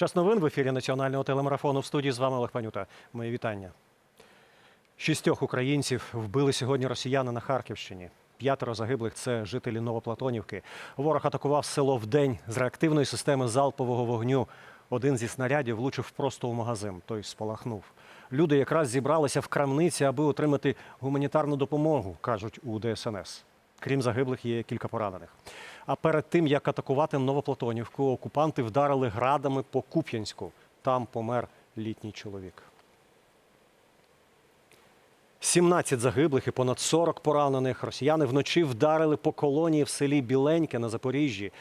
Час новин в ефірі національного телемарафону в студії з вами Олег Панюта. Мої вітання. Шістьох українців вбили сьогодні росіяни на Харківщині. П'ятеро загиблих це жителі Новоплатонівки. Ворог атакував село вдень з реактивної системи залпового вогню. Один зі снарядів влучив просто у магазин. Той спалахнув. Люди якраз зібралися в крамниці, аби отримати гуманітарну допомогу, кажуть у ДСНС. Крім загиблих, є кілька поранених. А перед тим, як атакувати Новоплатонівку, окупанти вдарили градами по Куп'янську. Там помер літній чоловік. 17 загиблих і понад 40 поранених. Росіяни вночі вдарили по колонії в селі Біленьке на Запоріжжі.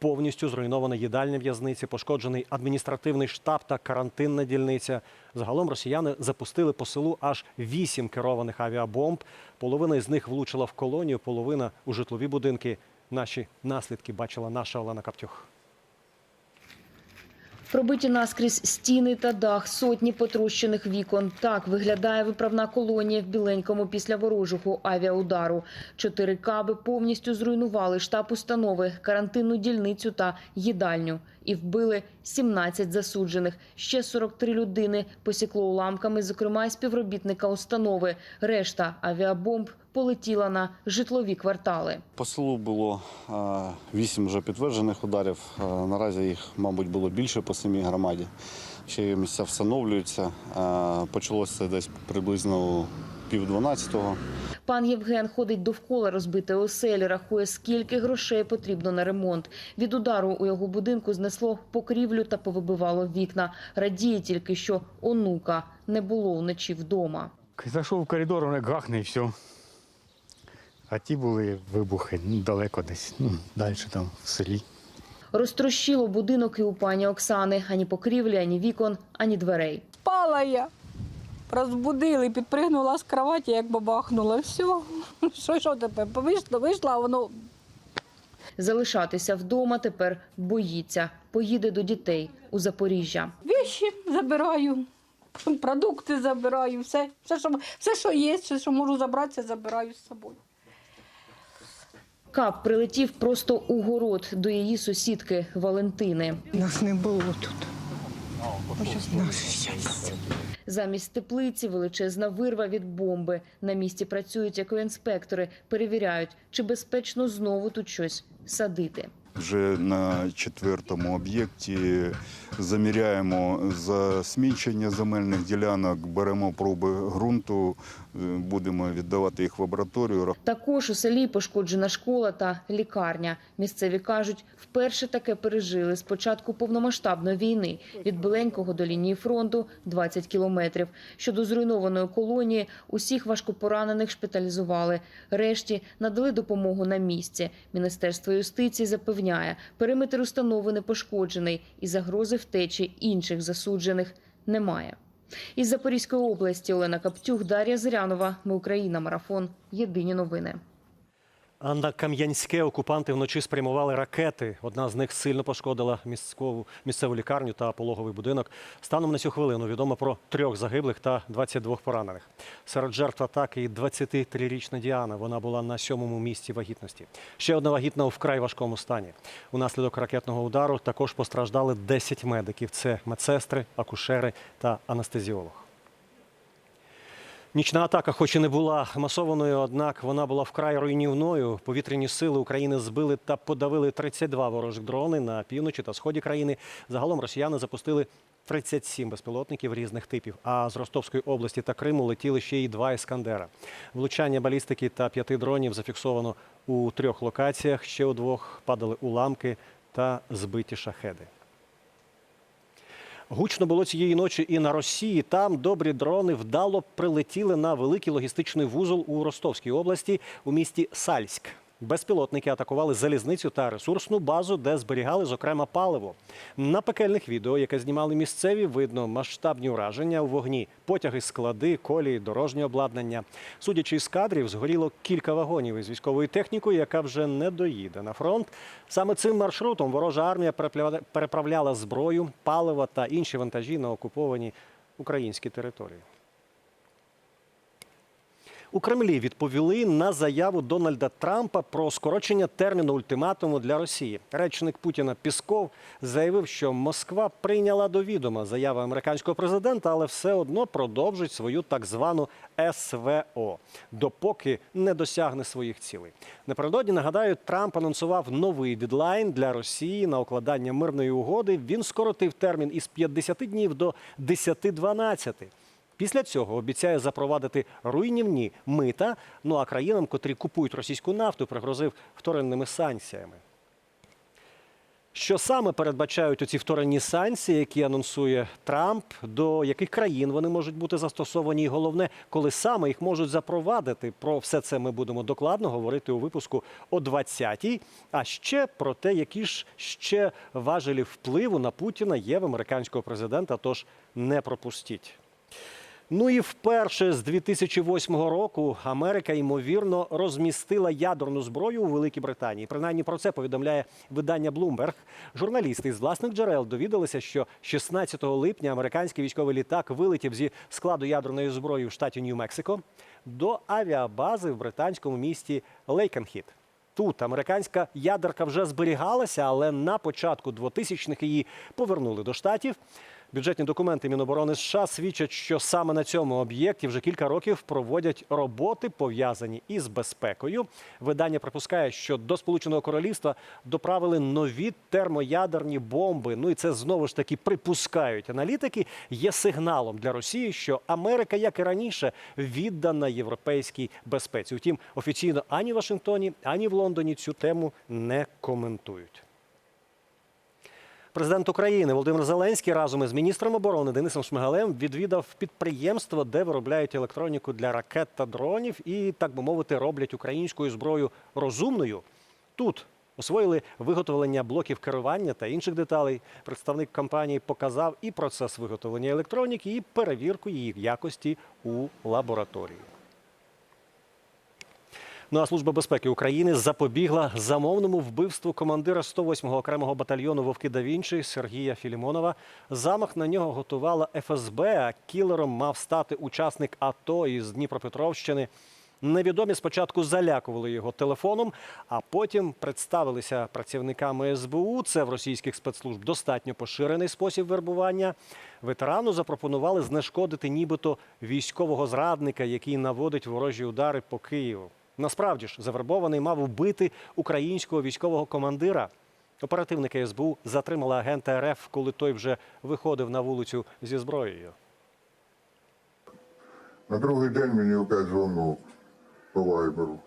Повністю зруйнована їдальня в'язниці, пошкоджений адміністративний штаб та карантинна дільниця. Загалом росіяни запустили по селу аж вісім керованих авіабомб. Половина із них влучила в колонію, половина у житлові будинки. Наші наслідки бачила наша Олена Каптюх. Пробиті наскрізь стіни та дах, сотні потрощених вікон. Так виглядає виправна колонія в Біленькому після ворожого авіаудару. Чотири каби повністю зруйнували штаб установи, карантинну дільницю та їдальню. І вбили 17 засуджених. Ще 43 людини посікло уламками, зокрема й співробітника установи. Решта авіабомб полетіла на житлові квартали. По селу було е, вісім вже підтверджених ударів. Наразі їх, мабуть, було більше по самій громаді. Ще місця встановлюються. Почалося десь приблизно пів дванадцятого. Пан Євген ходить довкола розбитої оселі, рахує, скільки грошей потрібно на ремонт. Від удару у його будинку знесло покрівлю та повибивало вікна. Радіє тільки, що онука не було вночі вдома. Зайшов в коридор, воно гахне і все. А ті були вибухи ну, далеко десь, ну, далі там в селі. Розтрощило будинок і у пані Оксани. Ані покрівлі, ані вікон, ані дверей. Спала я. Розбудили, підпригнула з кроваті, як бабахнула. Все. Що, що тепер? Вийшла, вийшла, а воно Залишатися вдома тепер боїться. Поїде до дітей у Запоріжжя. віші забираю, продукти забираю, все, все, що, все, що є, все, що можу забратися, забираю з собою. Кап прилетів просто у город до її сусідки Валентини. Нас не було тут. Щастя. Замість теплиці величезна вирва від бомби. На місці працюють екоінспектори, перевіряють, чи безпечно знову тут щось садити. Вже на четвертому об'єкті заміряємо засмічення земельних ділянок, беремо проби ґрунту, будемо віддавати їх в лабораторію. Також у селі пошкоджена школа та лікарня. Місцеві кажуть, вперше таке пережили з початку повномасштабної війни. Від Беленького до лінії фронту 20 кілометрів. Щодо зруйнованої колонії, усіх важкопоранених шпиталізували. Решті надали допомогу на місці. Міністерство юстиції запевняє, периметр установи не пошкоджений і загрози втечі інших засуджених немає. Із Запорізької області Олена Каптюх, Дар'я Зирянова. Ми Україна. Марафон. Єдині новини. А на Кам'янське окупанти вночі спрямували ракети. Одна з них сильно пошкодила міськову місцеву лікарню та пологовий будинок. Станом на цю хвилину відомо про трьох загиблих та 22 поранених. Серед жертв атаки і 23-річна Діана. Вона була на сьомому місці вагітності. Ще одна вагітна у вкрай важкому стані. Унаслідок ракетного удару також постраждали 10 медиків. Це медсестри, акушери та анестезіолог. Нічна атака, хоч і не була масованою, однак вона була вкрай руйнівною. Повітряні сили України збили та подавили 32 ворожих дрони на півночі та сході країни. Загалом росіяни запустили 37 безпілотників різних типів. А з Ростовської області та Криму летіли ще й два іскандера. Влучання балістики та п'яти дронів зафіксовано у трьох локаціях. Ще у двох падали уламки та збиті шахеди. Гучно було цієї ночі і на Росії. Там добрі дрони вдало прилетіли на великий логістичний вузол у Ростовській області у місті Сальськ. Безпілотники атакували залізницю та ресурсну базу, де зберігали, зокрема, паливо. На пекельних відео, яке знімали місцеві, видно масштабні ураження у вогні, потяги, склади, колії, дорожнє обладнання. Судячи із кадрів, згоріло кілька вагонів із військовою технікою, яка вже не доїде на фронт. Саме цим маршрутом ворожа армія переправля- переправляла зброю, паливо та інші вантажі на окуповані українські території. У Кремлі відповіли на заяву Дональда Трампа про скорочення терміну ультиматуму для Росії. Речник Путіна Пісков заявив, що Москва прийняла до відома заяви американського президента, але все одно продовжить свою так звану СВО, допоки не досягне своїх цілей. Напередодні нагадаю, Трамп анонсував новий дедлайн для Росії на укладання мирної угоди. Він скоротив термін із 50 днів до 10-12. Після цього обіцяє запровадити руйнівні мита. Ну а країнам, котрі купують російську нафту, пригрозив вторинними санкціями. Що саме передбачають оці вторинні санкції, які анонсує Трамп, до яких країн вони можуть бути застосовані, і головне, коли саме їх можуть запровадити? Про все це ми будемо докладно говорити у випуску о 20-й. А ще про те, які ж ще важелі впливу на Путіна є в американського президента. Тож не пропустіть. Ну і вперше з 2008 року Америка ймовірно розмістила ядерну зброю у Великій Британії. Принаймні про це повідомляє видання Bloomberg. Журналісти з власних джерел довідалися, що 16 липня американський військовий літак вилетів зі складу ядерної зброї в штаті Нью-Мексико до авіабази в британському місті Лейкенхіт. Тут американська ядерка вже зберігалася, але на початку 2000-х її повернули до штатів. Бюджетні документи Міноборони США свідчать, що саме на цьому об'єкті вже кілька років проводять роботи, пов'язані із безпекою. Видання припускає, що до Сполученого Королівства доправили нові термоядерні бомби. Ну і це знову ж таки припускають аналітики. Є сигналом для Росії, що Америка, як і раніше, віддана європейській безпеці. Втім, офіційно ані в Вашингтоні, ані в Лондоні цю тему не коментують. Президент України Володимир Зеленський разом із міністром оборони Денисом Шмигалем відвідав підприємство, де виробляють електроніку для ракет та дронів, і так би мовити, роблять українською зброю розумною. Тут освоїли виготовлення блоків керування та інших деталей. Представник компанії показав і процес виготовлення електроніки, і перевірку її якості у лабораторії. Ну а Служба безпеки України запобігла замовному вбивству командира 108-го окремого батальйону Вовки да Вінчі Сергія Філімонова. Замах на нього готувала ФСБ. А кілером мав стати учасник АТО із Дніпропетровщини. Невідомі спочатку залякували його телефоном, а потім представилися працівниками СБУ. Це в російських спецслужб достатньо поширений спосіб вербування. Ветерану запропонували знешкодити нібито військового зрадника, який наводить ворожі удари по Києву. Насправді ж, завербований мав вбити українського військового командира. Оперативники СБУ затримали агента РФ, коли той вже виходив на вулицю зі зброєю. На другий день мені опять дзвонок по вайберу.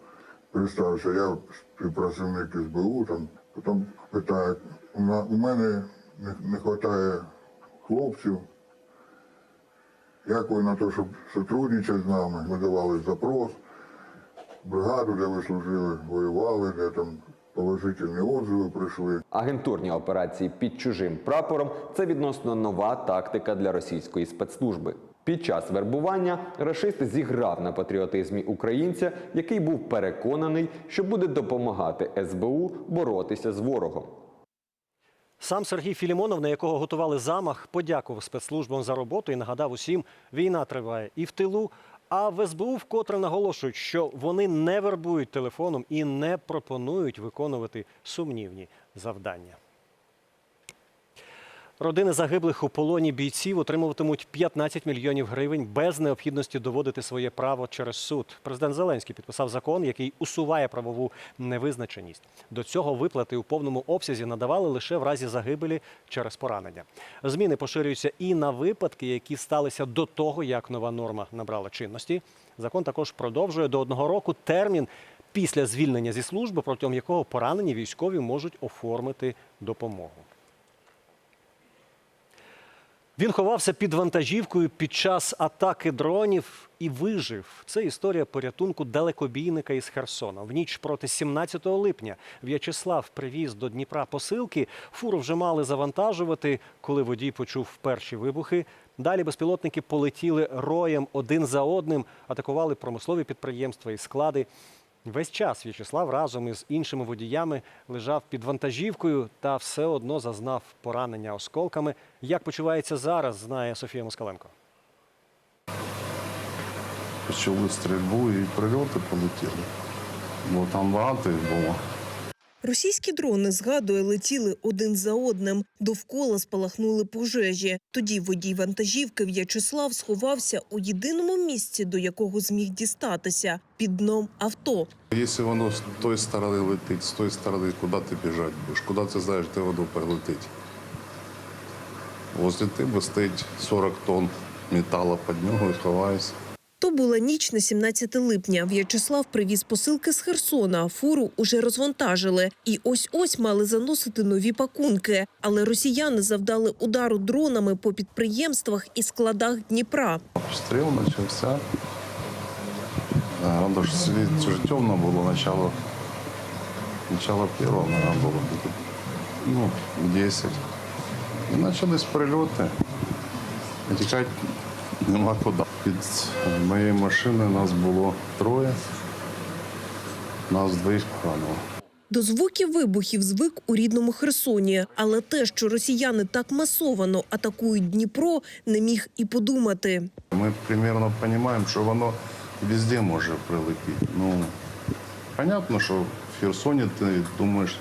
Представився, я співпрацівник СБУ, там, потім питає, у, мене не, вистачає хлопців. Як ви на те, щоб сотрудничати з нами? Ми давали запрос, бригаду, де ви служили, воювали, де там положительні отзиви прийшли. Агентурні операції під чужим прапором це відносно нова тактика для російської спецслужби. Під час вербування рашист зіграв на патріотизмі українця, який був переконаний, що буде допомагати СБУ боротися з ворогом. Сам Сергій Філімонов, на якого готували замах, подякував спецслужбам за роботу і нагадав усім, війна триває і в тилу. А в СБУ вкотре наголошують, що вони не вербують телефоном і не пропонують виконувати сумнівні завдання. Родини загиблих у полоні бійців отримуватимуть 15 мільйонів гривень без необхідності доводити своє право через суд. Президент Зеленський підписав закон, який усуває правову невизначеність. До цього виплати у повному обсязі надавали лише в разі загибелі через поранення. Зміни поширюються і на випадки, які сталися до того, як нова норма набрала чинності. Закон також продовжує до одного року термін після звільнення зі служби, протягом якого поранені військові можуть оформити допомогу. Він ховався під вантажівкою під час атаки дронів і вижив. Це історія порятунку далекобійника із Херсона. В ніч проти 17 липня В'ячеслав привіз до Дніпра посилки. Фуру вже мали завантажувати, коли водій почув перші вибухи. Далі безпілотники полетіли роєм один за одним, атакували промислові підприємства і склади. Весь час В'ячеслав разом із іншими водіями лежав під вантажівкою та все одно зазнав поранення осколками. Як почувається зараз, знає Софія Москаленко. почали стрільбу і прильоти полетіли. Бо там багато їх було. Російські дрони, згадує, летіли один за одним. Довкола спалахнули пожежі. Тоді водій вантажівки В'ячеслав сховався у єдиному місці, до якого зміг дістатися – під дном авто. Якщо воно з тої сторони летить, з тої сторони, куди ти біжати будеш? Куди ти знаєш, де воно прилетить? Возле тебе стоїть 40 тонн металу під нього і ховаєшся. Була ніч на 17 липня. В'ячеслав привіз посилки з Херсона. Фуру уже розвантажили. І ось-ось мали заносити нові пакунки. Але росіяни завдали удару дронами по підприємствах і складах Дніпра. Обстріл почався. Надо ж світ темно було, начало, начало наверное, було. Ну, 10. І почались прильоти. Тікати нема куди. Під моєї машини нас було троє. Нас двоїх поранило. До звуків вибухів звик у рідному Херсоні. Але те, що росіяни так масовано атакують Дніпро, не міг і подумати. Ми примерно розуміємо, що воно везде може прилетіти. Ну, понятно, що в Херсоні ти думаєш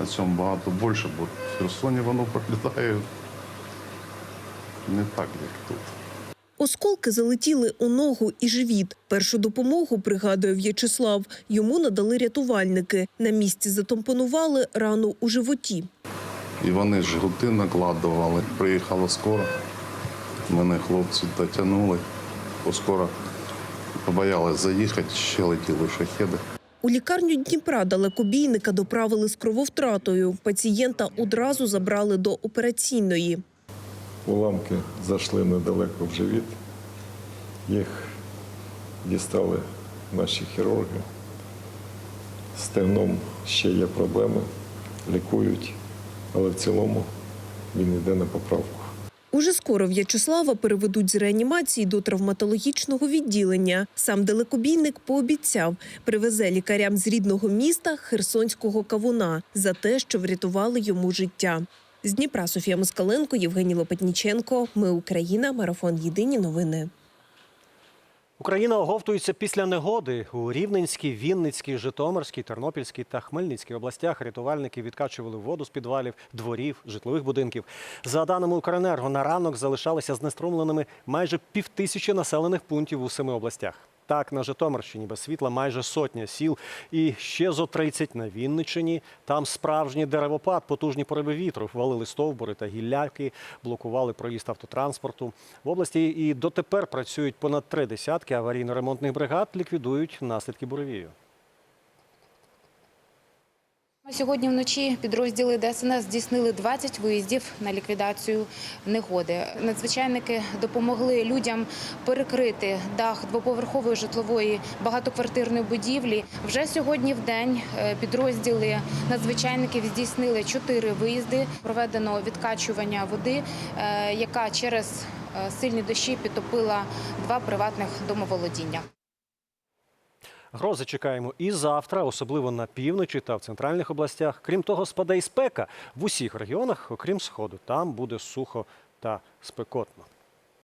на цьому багато більше, бо в Херсоні воно прилітає не так, як тут. Осколки залетіли у ногу і живіт. Першу допомогу, пригадує В'ячеслав, йому надали рятувальники. На місці затампонували рану у животі. І вони жгути накладували. Приїхала скоро. Мене хлопці дотягнули, бо скоро побоялись заїхати, ще летіли шахеди. У лікарню Дніпра далекобійника доправили з крововтратою. Пацієнта одразу забрали до операційної. Уламки зайшли недалеко в живіт. Їх дістали наші хірурги. З стегном ще є проблеми, лікують, але в цілому він йде на поправку. Уже скоро В'ячеслава переведуть з реанімації до травматологічного відділення. Сам далекобійник пообіцяв, привезе лікарям з рідного міста Херсонського кавуна за те, що врятували йому життя. З Дніпра Софія Москаленко, Євгеній Лопатніченко. Ми Україна. Марафон. Єдині новини. Україна оговтується після негоди. У Рівненській, Вінницькій, Житомирській, Тернопільській та Хмельницькій областях рятувальники відкачували воду з підвалів, дворів, житлових будинків. За даними Укренерго, на ранок залишалися знеструмленими майже півтисячі населених пунктів у семи областях. Так, на Житомирщині без світла майже сотня сіл і ще зо 30 на Вінничині. Там справжній деревопад, потужні пориви вітру, валили стовбури та гілляки, блокували проїзд автотранспорту. В області і дотепер працюють понад три десятки аварійно-ремонтних бригад, ліквідують наслідки буревію. Сьогодні вночі підрозділи ДСНС здійснили 20 виїздів на ліквідацію негоди. Надзвичайники допомогли людям перекрити дах двоповерхової житлової багатоквартирної будівлі. Вже сьогодні в день е, підрозділи надзвичайників здійснили 4 виїзди. Проведено відкачування води, е, яка через е, сильні дощі підтопила два приватних домоволодіння. Грози чекаємо і завтра, особливо на півночі та в центральних областях. Крім того, спаде і спека в усіх регіонах, окрім сходу. Там буде сухо та спекотно.